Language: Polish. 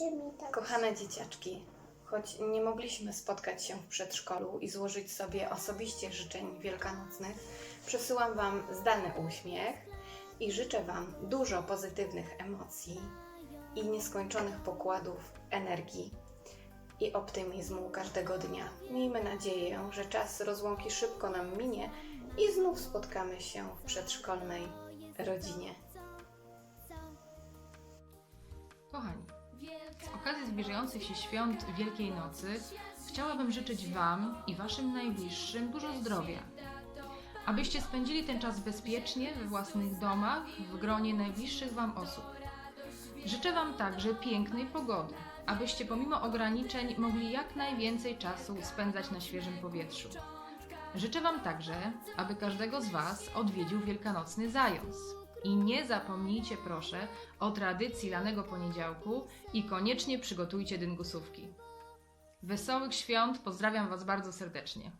Mi tak. Kochane dzieciaczki, choć nie mogliśmy spotkać się w przedszkolu i złożyć sobie osobiście życzeń wielkanocnych, przesyłam Wam zdalny uśmiech i życzę Wam dużo pozytywnych emocji i nieskończonych pokładów energii i optymizmu każdego dnia. Miejmy nadzieję, że czas rozłąki szybko nam minie i znów spotkamy się w przedszkolnej rodzinie. Kochani, z okazji zbliżających się świąt Wielkiej Nocy chciałabym życzyć Wam i Waszym najbliższym dużo zdrowia. Abyście spędzili ten czas bezpiecznie we własnych domach, w gronie najbliższych Wam osób. Życzę Wam także pięknej pogody, abyście pomimo ograniczeń mogli jak najwięcej czasu spędzać na świeżym powietrzu. Życzę Wam także, aby każdego z Was odwiedził wielkanocny zając. I nie zapomnijcie proszę o tradycji lanego poniedziałku i koniecznie przygotujcie dyngusówki. Wesołych świąt, pozdrawiam Was bardzo serdecznie.